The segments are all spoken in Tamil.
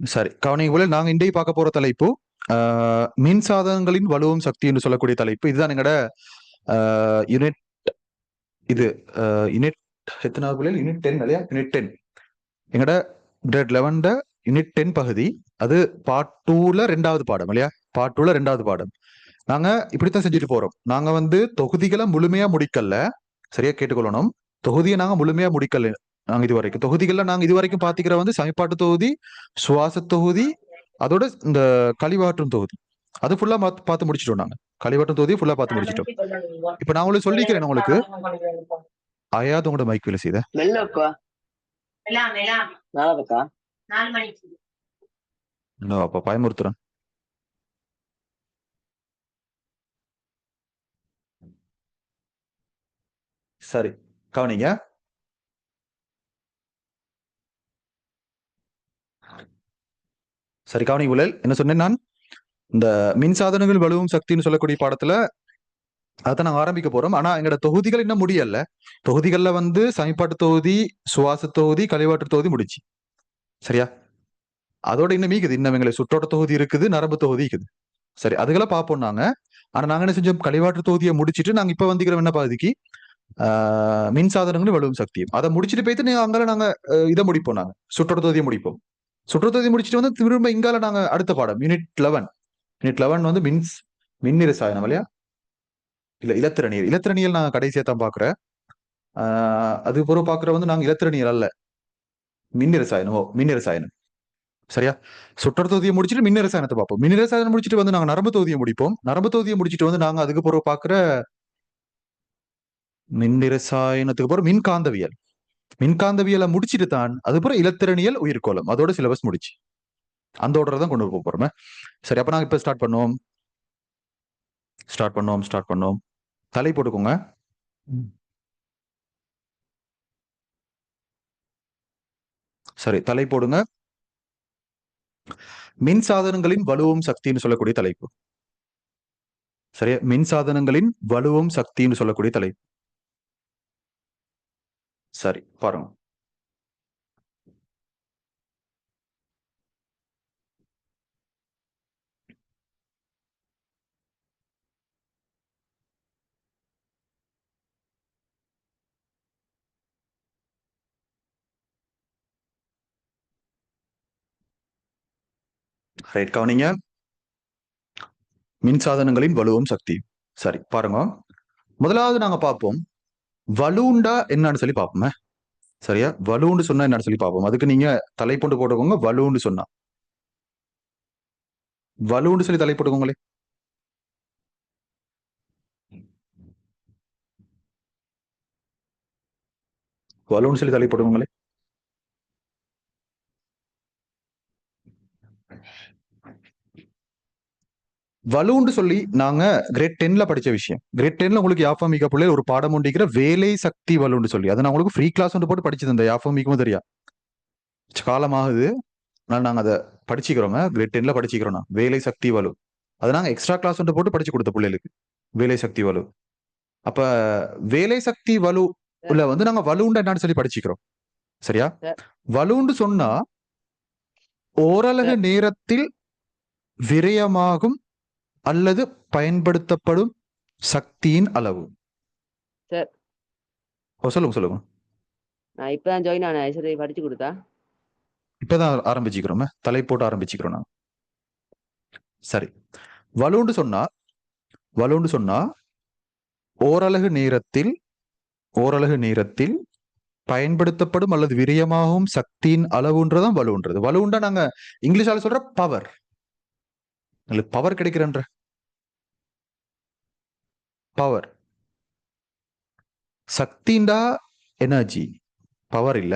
சரி. கவனிங்க போல நாங்க இன்றைய பார்க்க போற தலைப்பு ஆஹ், மின் சாதனங்களின் வலுவும் சக்தி என்று சொல்லக்கூடிய தலைப்பு. இதுதான் எங்கட யூனிட் இது யூனிட் எத்தனாவது பிள்ளைகள் யூனிட் டென் இல்லையா? Unit ten. எங்கட கிரேட் லெவன்ட யூனிட் டென் பகுதி அது பார்ட் டூல ரெண்டாவது பாடம் இல்லையா? பார்ட் டூல ரெண்டாவது பாடம். நாங்க இப்படித்தான் செஞ்சுட்டு போறோம். நாங்க வந்து தொகுதிகளை முழுமையா முடிக்கல. சரியா கேட்டுக்கொள்ளணும். தொகுதியை நாங்க முழுமையா முடிக்கல. நாங்க இது வரைக்கும் தொகுதிகள்ல நாங்க இது வரைக்கும் பாத்திக்கிற வந்து சமன்பாட்டு தொகுதி சுவாச தொகுதி அதோட இந்த கழிவாற்றும் தொகுதி. அது ஃபுல்லா பார்த்து முடிச்சிட்டோம் நாங்க. கழிவாற்றும் தொகுதி ஃபுல்லா பார்த்து முடிச்சிட்டோம். இப்ப நான் உங்களுக்கு சொல்லிக்கிறேன் உங்களுக்கு. அயாது உங்களோட மைக் வேலை செய்த அப்ப பயமுறுத்துறேன். சரி கவனிங்க. சரி கவனி புலல் என்ன சொன்னேன் நான்? இந்த மின் சாதனங்கள் வலுவும் சக்தின்னு சொல்லக்கூடிய பாடத்துல அதை நாங்கள் ஆரம்பிக்க போறோம். ஆனா எங்களோட தொகுதிகள் இன்னும் முடியல. தொகுதிகள்ல வந்து சமைப்பாட்டு தொகுதி சுவாச தொகுதி கழிவாற்று தொகுதி முடிச்சு சரியா? அதோட இன்னும் மீக்குது. இன்னும் எங்களை சுற்றோட்ட தொகுதி இருக்குது நரம்பு தொகுதி இருக்குது. சரி அதுகளை பார்ப்போம் நாங்க. ஆனா நாங்க என்ன செஞ்சோம்? கழிவாற்று தொகுதியை முடிச்சிட்டு நாங்க இப்ப வந்துக்கிறோம் என்ன பகுதிக்கு மின் சாதனங்களும் வலுவும் சக்தியும். அதை முடிச்சுட்டு போயிட்டு நீங்க அங்கால நாங்க இதை முடிப்போம் நாங்க. சுற்றோட்ட தொகுதியை முடிப்போம். சுற்றுத்தொகுதி முடிச்சுட்டு முடிச்சிட்டு வந்து திரும்ப இங்கால நாங்க அடுத்த பாடம் யூனிட் லெவன் யூனிட் லெவன் வந்து மின்ஸ் மின் ரசாயனம் இல்லையா? இல்ல இலத்திரணியல் இலத்திரணியல் நான் கடைசியா தான் பாக்குறேன். ஆஹ் அது பிறகு பாக்குற வந்து நாங்க இலத்திரணியல் அல்ல. மின் ரசாயனம் ஓ மின் ரசாயனம் சரியா? சுற்றர் தொகுதியை முடிச்சுட்டு மின் ரசாயனத்தை பார்ப்போம். மின் ரசாயனம் முடிச்சுட்டு வந்து நாங்க நரம்பு தொகுதியை முடிப்போம். நரம்பு தொகுதியை முடிச்சுட்டு வந்து நாங்க அதுக்கு பிறகு பாக்குற மின் ரசாயனத்துக்கு பிறகு மின்காந்தவியல். மின்காந்தவியலை முடிச்சிட்டு தான் அதுக்கப்புறம் இலத்திரனியல் உயிர்கோளம். அதோட சிலபஸ் முடிச்சு. அந்த தான் கொண்டு போக போறோமே. சரி அப்ப நாங்க இப்ப ஸ்டார்ட் பண்ணுவோம். ஸ்டார்ட் பண்ணுவோம் ஸ்டார்ட் பண்ணுவோம். தலை போட்டுக்கோங்க. சரி தலை போடுங்க. மின் சாதனங்களின் வலுவும் சக்தின்னு சொல்லக்கூடிய தலைப்பு. சரியா? மின் சாதனங்களின் வலுவும் சக்தின்னு சொல்லக்கூடிய தலைப்பு. சரி பாருங்க. ரைட் கவனிங்க. மின் சாதனங்களின் வலுவும் சக்தி. சரி பாருங்க. முதலாவது நாங்க பார்ப்போம். வலூண்டா என்னன்னு சொல்லி பார்ப்போமே. சரியா? வலுன்னு சொன்னா என்னன்னு சொல்லி பார்ப்போம். அதுக்கு நீங்க தலைப்பொண்டு போட்டுக்கோங்க. வலுன்னு சொன்னா. வலுன்னு சொல்லி தலை போட்டுக்கோங்களே. வலுன்னு சொல்லி தலை போட்டுக்கோங்களே. வலுன்னு சொல்லி நாங்க கிரேட் டென்ல படிச்ச விஷயம். கிரேட் டென்ல உங்களுக்கு யாஃபாமிகா பிள்ளை ஒரு பாடம் உண்டிக்கிற வேலை சக்தி வலுன்னு சொல்லி. அதை நான் உங்களுக்கு ஃப்ரீ கிளாஸ் ஒன்று போட்டு படிச்சு தந்தேன் யாஃபாமிக்கும் தெரியா? காலமாகுது. அதனால நாங்க அதை படிச்சுக்கிறோங்க. கிரேட் டென்ல படிச்சுக்கிறோம் நான். வேலை சக்தி வலு. அதை நாங்க எக்ஸ்ட்ரா கிளாஸ் ஒன்று போட்டு படிச்சு கொடுத்த பிள்ளைகளுக்கு. வேலை சக்தி வலு. அப்ப வேலை சக்தி வலு உள்ள வந்து நாங்க வலுண்டா என்னன்னு சொல்லி படிச்சுக்கிறோம். சரியா? சரி. வலுன்னு சொன்னா ஓரளவு நேரத்தில் விரயமாகும் அல்லது பயன்படுத்தப்படும் சக்தியின் அளவு. சரி. ஓ, சொல்லுங்க சொல்லுங்க. நான் இப்பதான் ஜாயின் ஆனேன். சரி படிச்சு கொடுத்தா. இப்பதான் ஆரம்பிச்சுக்கிறோமே. தலை போட்டு ஆரம்பிச்சுக்கிறோம் நான் சரி. வலுன்னு சொன்னா வலுன்னு சொன்னா ஓரலகு நேரத்தில் ஓரலகு நேரத்தில் பயன்படுத்தப்படும் அல்லது விரயமாகும் சக்தியின் அளவுன்றதான் வலுன்றது. வலுண்டா நாங்க இங்கிலீஷால சொல்ற பவர் உங்களுக்கு பவர் கிடைக்கிறன்ற. பவர் சக்திண்டா எனர்ஜி பவர் இல்ல.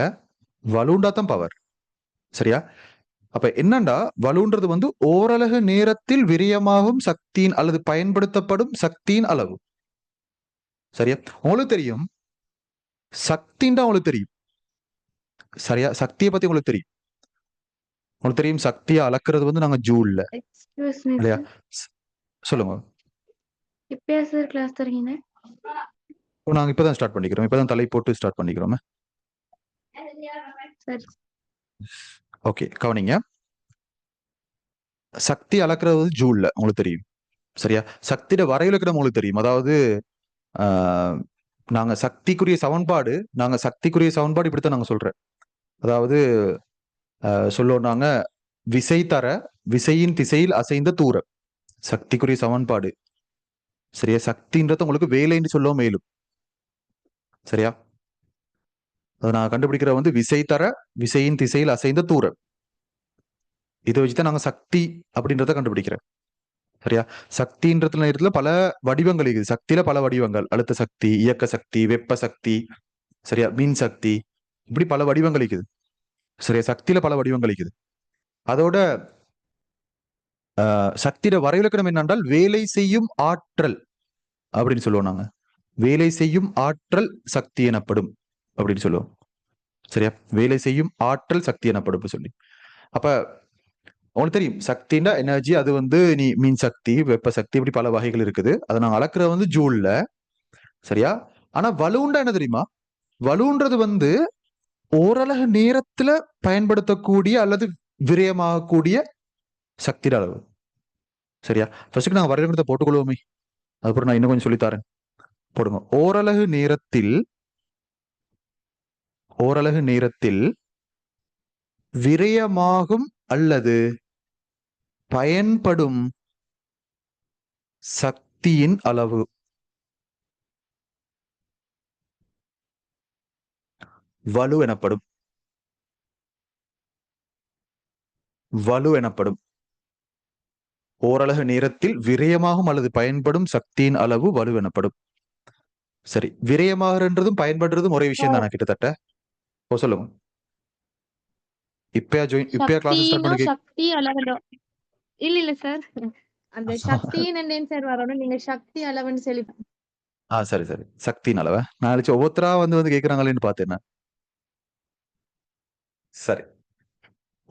வலுண்டா தான் பவர் சரியா? அப்ப என்னண்டா? வலுன்றது வந்து ஓரலகு நேரத்தில் விரயமாகும் சக்தியின் அல்லது பயன்படுத்தப்படும் சக்தியின் அளவு. சரியா? உங்களுக்கு தெரியும். சக்தின்றா உங்களுக்கு தெரியும். சரியா? சக்தியை பத்தி உங்களுக்கு தெரியும். உங்களுக்கு தெரியும் சக்தியை அளக்கிறது வந்து நாங்க ஜூல்ல. இல்லையா? சொல்லுங்க. இப்பயா சார் கிளாஸ் தரீங்க? இப்போ நாங்க இப்பதான் ஸ்டார்ட் பண்ணிக்கிறோம். இப்பதான் தலை போட்டு ஸ்டார்ட் பண்ணிக்கிறோம். சரி. ஓகே கவனிங்க. சக்தி அளக்கிறது ஜூல்ல உங்களுக்கு தெரியும். சரியா? சக்தியோட வரைவிலக்கணம் உங்களுக்கு தெரியும். அதாவது நாங்க சக்திக்குரிய சமன்பாடு நாங்க சக்திக்குரிய சமன்பாடு இப்படித்தான் நாங்க சொல்றேன் அதாவது சொல்லுவோம் நாங்க விசை தர விசையின் திசையில் அசைந்த தூரம். சக்திக்குரிய சமன்பாடு. சரியா? சக்தின்றது உங்களுக்கு வேலைன்னு சொல்லவும் மேலும். சரியா? அதை நான் கண்டுபிடிக்கிற வந்து விசை தர விசையின் திசையில் அசைந்த தூரம் இதை வச்சுதான் நாங்கள் சக்தி அப்படின்றத கண்டுபிடிக்கிறேன் சரியா? சக்தின்றதுல நேரத்துல பல வடிவங்கள் இருக்குது. சக்தியில பல வடிவங்கள். அழுத்த சக்தி இயக்க சக்தி வெப்ப சக்தி சரியா? மின் சக்தி. இப்படி பல வடிவங்கள் இருக்குது. சரியா? சக்தியில பல வடிவங்கள் இருக்குது. அதோட சக்தியிட வரைவிலக்கணம் என்னென்றால் வேலை செய்யும் ஆற்றல் அப்படின்னு சொல்லுவோம் நாங்க. வேலை செய்யும் ஆற்றல் சக்தி எனப்படும் அப்படின்னு சொல்லுவோம். சரியா? வேலை செய்யும் ஆற்றல் சக்தி எனப்படும் சொல்லி. அப்ப உங்களுக்கு தெரியும் சக்தின்னா எனர்ஜி அது வந்து நீ மின் சக்தி வெப்ப சக்தி இப்படி பல வகைகள் இருக்குது. அதை நாங்க அளக்குறது வந்து ஜூல்ல சரியா? ஆனா வலுண்டா என்ன தெரியுமா? வலுன்றது வந்து ஓரளவு நேரத்துல பயன்படுத்தக்கூடிய அல்லது விரயமாகக்கூடிய சக்தி அளவு சரியா ஃபர்ஸ்ட் நாங்கள் வரையறுக்கிறத போட்டுக்கொள்வோமே. அதுக்கப்புறம் நான் இன்னும் கொஞ்சம் சொல்லித்தரேன். போடுங்க. ஓரலகு நேரத்தில் ஓரலகு நேரத்தில் விரயமாகும் அல்லது பயன்படும் சக்தியின் அளவு. வலு எனப்படும். வலு எனப்படும். ஓரளவு நேரத்தில் விரயமாகும் அல்லது பயன்படும் சக்தியின் அளவு வலு எனப்படும். சரி விரயமாகன்றதும் பயன்படுறதும் ஒரே விஷயம் தானே கிட்டத்தட்ட? ஓ சொல்லுங்க. இப்பயா ஜாயின் இப்பயா கிளாஸ் ஸ்டார்ட் பண்ணி சக்தி அளவுடோ இல்ல இல்ல சார் அந்த சக்தின்னு என்னன்னு சார் வரணும். நீங்க சக்தி அளவுன்னு சொல்லி ஆ சரி சரி. சக்தியின் அளவ? நினைச்சு ஒவ்வொருத்தரா வந்து வந்து கேக்குறாங்களேன்னு பார்த்தேன். சரி.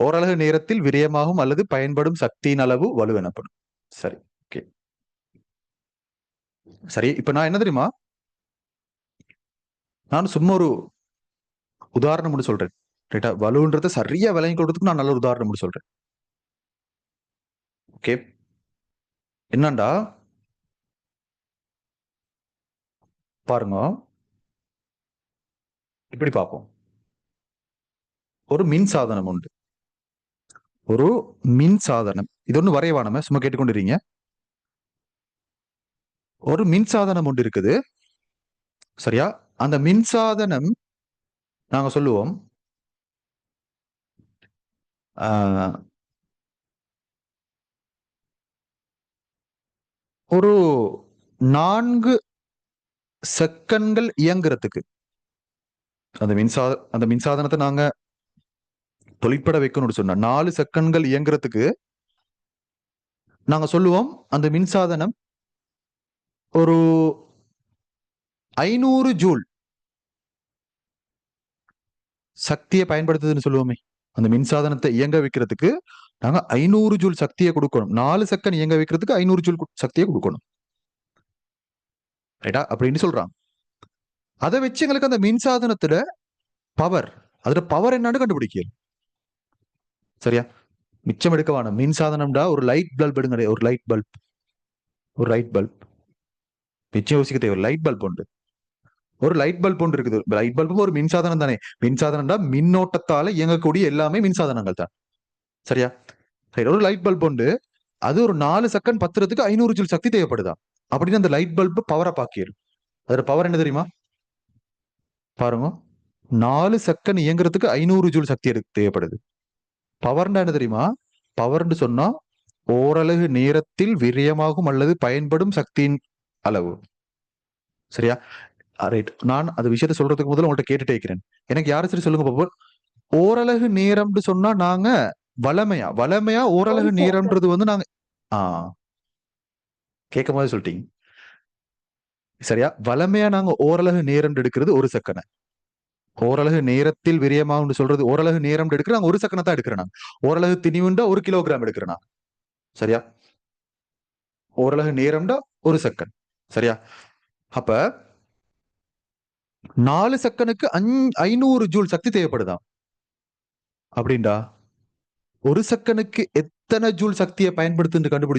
ஓரளவு நேரத்தில் விரயமாகும் அல்லது பயன்படும் சக்தியின் அளவு வலு எனப்படும். சரி ஓகே சரி இப்ப நான் என்ன தெரியுமா? நான் சும்மா ஒரு உதாரணம் மட்டும் சொல்றேன். ரைட்டா வலுன்றத சரியா விளங்கி கொடுறதுக்கு நான் நல்ல ஒரு உதாரணம் மட்டும் சொல்றேன். ஓகே என்னண்டா? பாருங்க. இப்படி பார்ப்போம். ஒரு மின் சாதனம் உண்டு. ஒரு மின் சாதனம். இது ஒண்ணு வரைவானம சும்மா கேட்டுக்கொண்டிருங்க ஒரு மின் சாதனம் ஒன்று இருக்குது. சரியா? அந்த மின் சாதனம் நாங்க சொல்லுவோம். ஆஹ், ஒரு நான்கு செகண்ட்கள் இயங்குறதுக்கு. அந்த மின்சாத அந்த மின்சாதனத்தை நாங்க தொழிற்பட வைக்கணும்னு சொன்னா நாலு செகண்ட்கள் இயங்குறதுக்கு நாங்க சொல்லுவோம் அந்த மின்சாதனம் ஒரு ஐநூறு ஜூல் சக்தியை பயன்படுத்துதுன்னு சொல்லுவோமே அந்த மின்சாதனத்தை இயங்க வைக்கிறதுக்கு நாங்க ஐநூறு ஜூல் சக்தியை கொடுக்கணும். நாலு செகண்ட் இயங்க வைக்கிறதுக்கு ஐநூறு ஜூல் சக்தியை கொடுக்கணும். ரைட்டா? அப்படின்னு சொல்றாங்க. அதை வச்சு எங்களுக்கு அந்த மின்சாதனத்துல பவர் அதோட பவர் என்னன்னு கண்டுபிடிக்கல. சரியா? மிச்சம் எடுக்க வேணாம். மின்சாதனம்டா ஒரு லைட் பல்ப் எடுங்க ஒரு லைட் பல்ப் ஒரு லைட் பல்ப் மிச்சம் யோசிக்க தேவை லைட் பல்ப் உண்டு. ஒரு லைட் பல்ப் ஒன்று இருக்குது. லைட் பல்பும் ஒரு மின்சாதனம் தானே. மின்சாதனம்டா மின்னோட்டத்தால இயங்கக்கூடிய எல்லாமே மின்சாதனங்கள் தான். சரியா? சரி ஒரு லைட் பல்ப் உண்டு. அது ஒரு நாலு செகண்ட் பத்துறதுக்கு ஐநூறு ஜூல் சக்தி தேவைப்படுதா? அப்படின்னு அந்த லைட் பல்ப் பவரை பாக்கிடும் அதோட பவர் என்ன தெரியுமா? பாருங்க. நாலு செகண்ட் இயங்குறதுக்கு ஐநூறு ஜூல் சக்தி எடுக்க தேவைப்படுது. பவர்னா என்ன தெரியுமா? பவர்னு சொன்னா ஓரளவு நேரத்தில் விரயமாகும் அல்லது பயன்படும் சக்தியின் அளவு. சரியா? ரைட் நான் அந்த விஷயத்த சொல்றதுக்கு முதல்ல உங்கள்ட்ட கேட்டுட்டே இருக்கிறேன். எனக்கு யாரும் சரி சொல்லுங்க பாப்போம் ஓரளவு நேரம்னு சொன்னா நாங்க வளமையா வளமையா ஓரளவு நேரம்ன்றது வந்து நாங்க ஆ. கேட்கும் போது சொல்லிட்டீங்க. சரியா? வளமையா நாங்க ஓரளவு நேரம் எடுக்கிறது ஒரு செகண்ட் ஓரளவு நேரத்தில் விரயமாகும்னு சொல்றது ஓரளவு நேரம் எடுக்கிறேன் ஒரு செகண்ட் தான் எடுக்கிறேன் நாங்க ஓரளவு திணிவுண்டா ஒரு கிலோகிராம் எடுக்கிறேன் நான். சரியா? ஓரளவு நேரம்டா ஒரு செகண்ட் சரியா? அப்ப நாலு செகண்டுக்கு ஐநூறு ஜூல் சக்தி தேவைப்படுதான் அப்படின்டா ஒரு செகண்டுக்கு எத்தனை ஜூல் சக்தியை பயன்படுத்துன்னு கண்டுபிடிச்சு